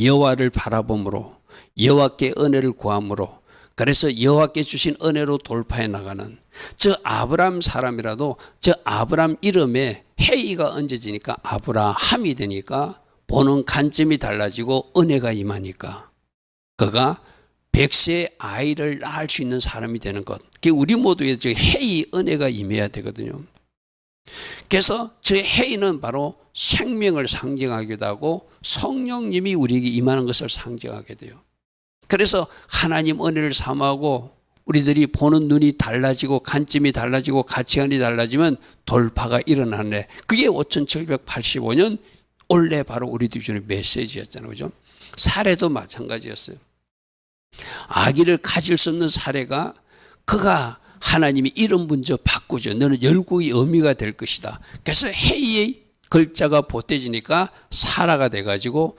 여호와를 바라봄으로 여호와께 은혜를 구함으로 그래서 여호와께 주신 은혜로 돌파해 나가는 저 아브람 사람이라도 저 아브람 이름에 헤이가 얹어지니까 아브라함이 되니까 보는 관점이 달라지고 은혜가 임하니까 그가 백세의 아이를 낳을 수 있는 사람이 되는 것. 우리 모두의 저 헤이 은혜가 임해야 되거든요. 그래서 저 헤이는 바로 생명을 상징하기도 하고 성령님이 우리에게 임하는 것을 상징하게 돼요. 그래서 하나님 은혜를 삼하고 우리들이 보는 눈이 달라지고 관점이 달라지고 가치관이 달라지면 돌파가 일어나네. 그게 5785년 올해 바로 우리들 주는 메시지였잖아요. 그죠? 사례도 마찬가지였어요. 아기를 가질 수 없는 사례가 그가 하나님이 이름 먼저 바꾸죠. 너는 열국의 의미가 될 것이다. 그래서 헤이의 글자가 보태지니까 사라가 돼가지고